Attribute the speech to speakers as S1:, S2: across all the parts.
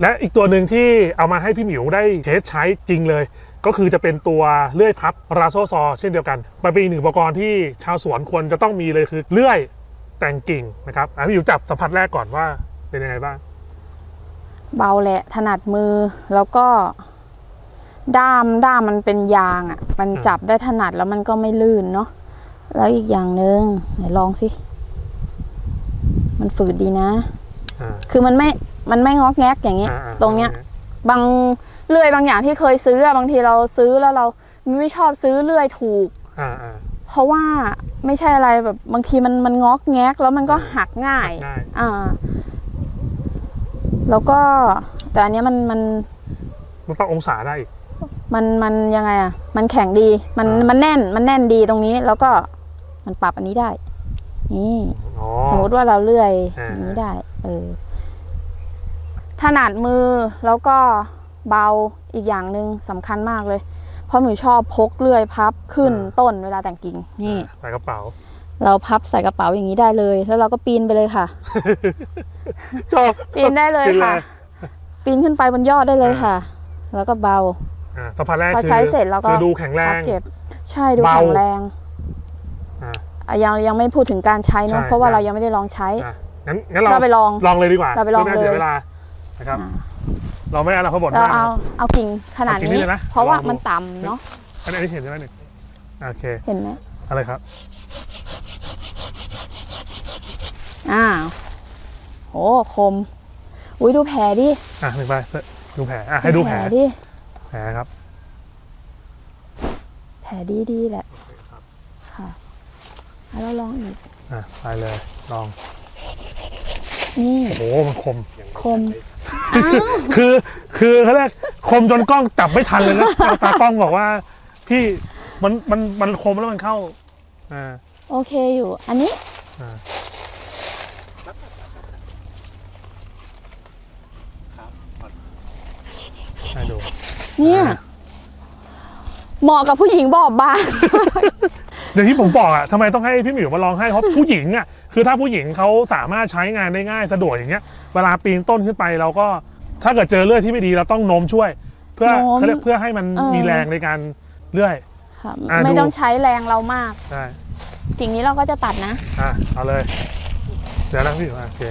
S1: และอีกตัวหนึ่งที่เอามาให้พี่หมิวได้เทสใช้จริงเลย ก็คือจะเป็นตัวเลื่อยพับราโซซอ เช่นเดียวกันมันเป็นอีกหนึ่งอุปกรณ์ที่ชาวสวนควรจะต้องมีเลยคือเลื่อยแต่งกิ่งนะครับอะพี่หมิวจับสัมผัสแรกก่อนว่าเป็นยังไงบ้าง
S2: เบาแหละถนัดมือแล้วก็ ด้ามด้ามมันเป็นยางอะ่ะ มัน
S1: อ่า
S2: จับได้ถนัดแล้วมันก็ไม่ลื่นเนาะแล้วอีกอย่างหนึ่งไหนลองสิ มันฝืดดีนะ
S1: อ่า
S2: คือมันไม่ มันไม่งอกแงกอย่างเงี้ย
S1: อ่าอ่า
S2: ตรงเนี้ย บางเลื่อยบางอย่างที่เคยซื้ออะบางทีเราซื้อแล้วเราไม่ชอบซื้อเลื่อยถูก
S1: อ่าอ่า
S2: เพราะว่าไม่ใช่อะไรแบบบางทีมันมันงอกแงกแล้วมันก็หักง่าย
S1: ง่าย
S2: อ่าแล้วก็แต่อันเนี้ยมันมัน
S1: มันปรับองศาได้อีก
S2: มันมันยังไงอะ มันแข็งดี มัน
S1: อ่ามั
S2: มันแน่น มันแน่นดีตรงนี้ แล้วก็มันปรับอันนี้ได้ นี่
S1: อ๋อ
S2: สมมติว่าเราเลื่อย
S1: อ่า
S2: อันนี้ได้ เออ ถนัดมือแล้วก็เบาอีกอย่างหนึ่งสำคัญมากเลย เพราะหนูชอบพกเลื่อยพับขึ้นต้นเวลาแต่งกิ่งนี่
S1: อ่าใส่กระเป๋า
S2: เราพับใส่กระเป๋าอย่างนี้ได้เลย แล้วเราก็ปีนไปเลยค่ะ
S1: ชอบ
S2: ปีนได้เลย
S1: ปีนเลย
S2: ค่ะ ปีนขึ้นไปบนยอดได้เลยค่ะ แล้วก็เบา
S1: อ่าสัมผัสแรก
S2: พอ
S1: คือ
S2: ใช้เสร็จแล้วก็
S1: คือดูแข็งแร
S2: พับ
S1: ง
S2: เก็บใช่ดู
S1: เบา
S2: แข็งแรง
S1: อ่า
S2: อะยังยังไม่พูดถึงการใช้เนอะ
S1: ใช่
S2: เพราะว่า
S1: ใช่
S2: เรายังไม่ได้ลองใช้
S1: อะงั้นงั้นเรา
S2: เราไปลอง
S1: ลองเลยดีกว่า
S2: เราไปลอง
S1: พื่ม่ให้
S2: เลย
S1: เสียเวลา นะครับ
S2: อ่า
S1: เราไม่เอาเราเขาบ่น
S2: เรา
S1: มาก
S2: เอา
S1: นะครับ
S2: เอากิ่งขนาด
S1: เอากิ่งนี้
S2: นี้
S1: เลยนะ
S2: เพราะว่า
S1: ลองดู
S2: มันต่ำเนาะ
S1: อันนี้เห็นใช่ไหมหนึ่งโอเค
S2: เห็นไหม
S1: อะไรครับ
S2: อ้าวโหคม อุ้ยดูแผลดิ
S1: อะหนึ่งไปดูแผลอะให้ดูแผล
S2: ดิ
S1: แผลครับ
S2: แผลดีดีแหละค่ะแล้วเราลองอีก
S1: อะไปเลยลอง
S2: นี่
S1: โอ้โหมันคม
S2: คมอ้าว
S1: คือคือเขาเรียกคมจนกล้องจับไม่ทันเลยนะตากล้องบอกว่าพี่มันมันมันคมแล้วมันเข้าอ่า
S2: โอเคอยู่ อันนี้
S1: อ่าให้ดู
S2: เนี่ย
S1: อ่า
S2: เหมาะกับผู้หญิงบอบบาง
S1: อย่างที่ผมบอกอะทำไมต้องให้พี่หมิวมาลองให้เพราะผู้หญิงอะคือถ้าผู้หญิงเขาสามารถใช้งานได้ง่ายสะดวกอย่างเงี้ยเวลาปีนต้นขึ้นไปเราก็ถ้าเกิดเจอเลื่อยที่ไม่ดีเราต้องโน้มช่วย เพื่อ
S2: โน้ม
S1: เขาเรียกเพื่อให้มัน
S2: เออ
S1: มีแรงในการเลื่อย
S2: ค่ะ
S1: อะ
S2: ไม่
S1: ดู
S2: ต้องใช้แรงเรามาก
S1: ใช่
S2: กิ่งนี้เราก็จะตัดนะ
S1: อะเอาเลยเดี๋ยวนะพี่หมิวอะโอเค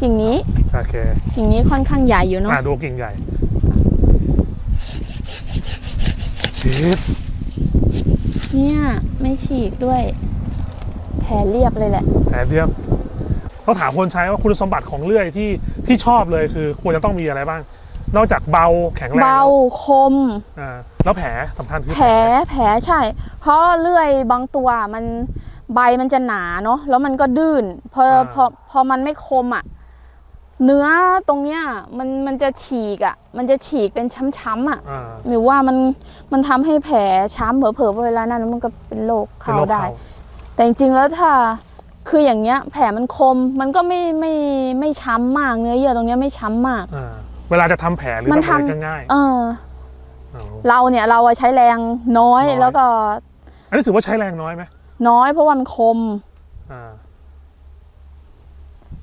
S2: กิ่งนี้
S1: โอเค
S2: กิ่งนี้ค่อนข้างใหญ่อยู่เนาะ
S1: อะดูกิ่งใหญ่ชีส
S2: เนี่ย ไม่ฉีกด้วย แผลเรียบเลยแหละ
S1: แผลเรียบต้องถามคนใช้ว่าคุณสมบัติของเลื่อยที่ที่ชอบเลยคือ ควรจะต้องมีอะไรบ้าง นอกจากเบาแข็งแรง
S2: เบา
S1: แล้ว
S2: คม
S1: อ่าแล้วแผลสำคัญคือ
S2: แผลแผลใช่ เพราะเลื่อยบางตัวมันใบมันจะหนาเนาะแล้วมันก็ดื้นพอพอพอมันไม่คมอะ เนื้อตรงเนี้ยมันมันจะฉีกอะ มันจะฉีกเป็นช้ำๆอะ
S1: อ่า
S2: หรือว่ามันมันทำให้แผลช้ำเผลอๆเวลานั้นมันก็เป็นโรค
S1: เป็น
S2: เข้า
S1: โรค
S2: ได้
S1: เขา
S2: แต่จริงๆแล้วถ้าคืออย่างเงี้ย แผลมันคมมันก็ไม่ไม่ไม่ช้ำมากเนื้อเยื่อตรงเนี้ยไม่ช้ำมาก
S1: อ่าเวลาจะทำแผลหรือ
S2: มัน
S1: ทำอะไร
S2: ทำ
S1: ก็ง่าย
S2: เออ
S1: อ๋อ
S2: เราเนี่ยเราอะใช้แรงน้อย
S1: น้อย
S2: แล้วก็
S1: อันนี้ถือว่าใช้แรงน้อยไหม
S2: น้อยเพราะว่ามันคม
S1: อ่า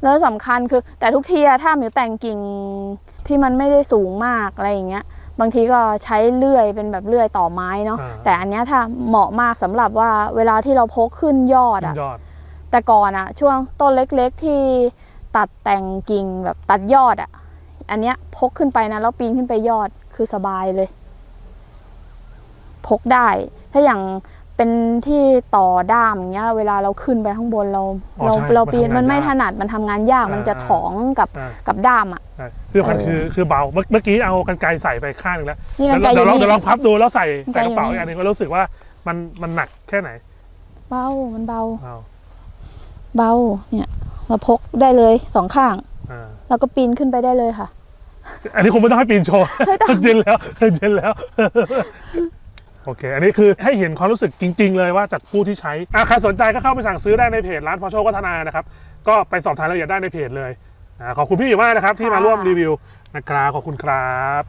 S2: แล้วสำคัญคือแต่ทุกทีอะถ้าหมิวแต่งกิ่งที่มันไม่ได้สูงมากอะไรอย่างเงี้ย บางทีก็ใช้เลื่อยเป็นแบบเลื่อยต่อไม้เนาะ
S1: อ่า
S2: แต่อันเนี้ยถ้าเหมาะมากสำหรับว่าเวลาที่เราพกขึ้นยอดอะ
S1: ยอด
S2: แต่ก่อนอะช่วงต้นเล็กๆที่ตัดแต่งกิ่งแบบตัดยอดอะอันเนี้ยพกขึ้นไปนะแล้วปีนขึ้นไปยอดคือสบายเลย พกได้ ถ้าอย่าง เป็นที่ต่อด้ามอย่างเงี้ย เวลาเราขึ้นไปข้างบนเรา
S1: อ๋อ
S2: เรา
S1: ใช่
S2: เราปีน
S1: มันทำงาน
S2: มันไม่
S1: ยาก
S2: ถนัดมันทำงานยาก
S1: อ่ามั
S2: มันจะถองกับ
S1: อ่า
S2: กับด้ามอะ
S1: ใช่คือพัน
S2: เออ
S1: คือคือเบาเมื่อเมื่อกี้เอากันไกรใส่ไปข้างหนึงแล้ว
S2: นี่กันไกลอ
S1: เดี๋ยว
S2: ยู่
S1: ลอง
S2: นี่
S1: เดี๋ยวลองพับดูแล้วใส่
S2: กรรไกร
S1: ใส่กระเป๋า
S2: อยู่
S1: อีก
S2: นี่
S1: อันหนึงก็รู้สึกว่ามันมันหนักแค่ไหน
S2: เบา มันเบา
S1: เอา
S2: เบา เนี่ย เราพกได้เลยสองข้าง
S1: อ่า
S2: แล้วก็ปีนขึ้นไปได้เลยค่ะ
S1: อันนี้คงไม่ต้องให้ปีนโชว์
S2: ไม่ต้อง
S1: เย็นแล้วเย็นแล้ว โอเค อันนี้คือให้เห็นความรู้สึกจริง ๆ เลยว่าจากผู้ที่ใช้อะใครสนใจก็เข้าไปสั่งซื้อได้ในเพจร้านพอโชคพัฒนานะครับ ก็ไปสอบถามรายละเอียดได้ในเพจเลยอ่าขอบคุณพี่อยู่มากนะครับที่มาร่วมรีวิวนะครับขอบคุณครับ